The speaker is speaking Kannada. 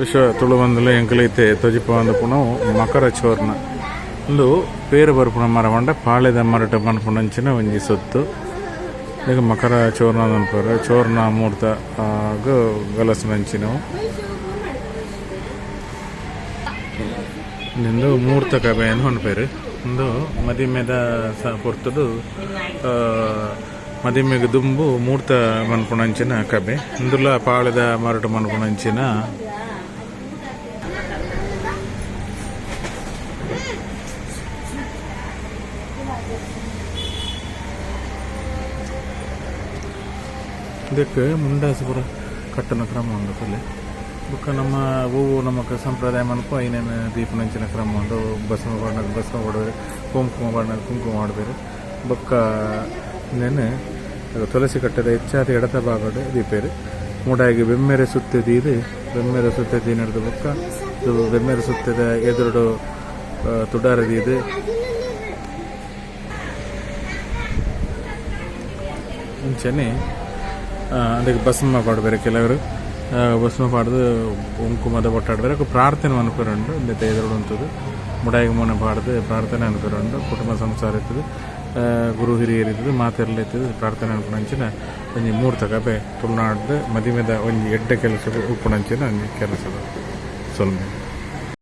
ವಿಶ್ವ ತುಳುವಂದಲು ಎಂಕಲೈತೆ ತೊಜಿಪವಂದ ಪುನವು ಮಕರ ಚೋರ್ನ. ಇಂದು ಪೇರು ಬರ್ಪುನ ಮರ ಮಂಡ ಪಾಳೆದ ಮರಟ ಮನ್ಪುನಂಚಿನ ಒಂಜಿ ಸೊತ್ತು. ಈಗ ಮಕರ ಚೋರ್ನ ನಂಪರ ಚೋರ್ನ ಮೂರ್ತ ಆಗ ಗಲಸನಂಚಿನವು. ಇಂದು ಮೂರ್ತ ಕಬೆ ಅಂತ ಹೊಂಡ್ಪೇರು ಇಂದು ಮದಿಮೆದ ಸ ಪೊರ್ತುಡು ಆ, ಮದಿಮೆಗ್ ದುಂಬು ಮೂರ್ತ ಮನ್ಪುಣಂಚಿನ ಕಬೆ ಇಂದುಲ ಪಾಳೆದ ಮರಟ ಮನ್ಪುಣಂಚಿನ ಇದಕ್ಕೆ ಮುಂಡಾಸ ಪುರ ಕಟ್ಟನ ಕ್ರಮ ಉಂಡು ಪಲ್ಲೆ ಬುಕ್ಕ ನಮ್ಮ ಹೂವು ನಮಕ್ ಸಂಪ್ರದಾಯ ಮನ್ಪು ಐನೇನು ದೀಪನಂಚಿನ ಕ್ರಮ ಉಂಡು ಬಸವ ಬಣ್ಣ ಬಸವ ಹೊಡೋರು ಕುಂಕುಮ ಬಣ್ಣ ಕುಂಕುಮ ಮಾಡಬೇರೆ ಬೊಕ್ಕ ನೆನೆ ತುಳಸಿ ಕಟ್ಟದ ಹೆಚ್ಚಾದ ಎಡತ ಭಾಗದ ದೀಪೇರು ಮೂಡಾಗಿ ಬೆಮ್ಮೆರೆ ಸುತ್ತದೀದು ಬೆಮ್ಮೆರೆ ಸುತ್ತದಿ ನಡೆದು ಬೊಕ್ಕ. ಇದು ಬೆಮ್ಮೆರೆ ಸುತ್ತದ ಎದುರುಡು ತುಡಾರದೀದು ಮುಂಚೆನೆ ಅದಕ್ಕೆ ಭಸ್ಮ ಪಾಡ್ಬೇರೆ ಕೆಲವರು ಭಸ್ಮ ಪಾಡ್ದು ಕುಂಕುಮದ ಒಟ್ಟಾಡ್ಬೇರೆ ಪ್ರಾರ್ಥನೆ ಅನ್ಕೊಂಡು ಇಂದത്തെ ಎದುರುಡು ಅಂತದ್ದು ಮುಡಾಯಿಗೆ ಮನೆ ಪಾಡ್ದು ಪ್ರಾರ್ಥನೆ ಅನ್ಕೊಂಡು ಕುಟುಂಬ ಸಂಸಾರ ಇರ್ತದೆ ಗುರು ಹಿರಿಯರು ಇರ್ತದೆ ಮಾತೆಲ್ಲ ಇರ್ತದೆ ಪ್ರಾರ್ಥನೆ ಅನ್ಕೊಂಡಂಚಿನ ಒಂಜಿ ಮೂರು ತಗಬೇ ತುಳುನಾಡ್ದು ಮದಿಮೆದ ಒಂಜಿ ಎಡ್ಡೆ ಕೆಲಸ ಉಪ್ಪುಣಂಚಿನ ಒಂಜಿ ಕೆಲಸದ ಸೊಲ್ಮೆ.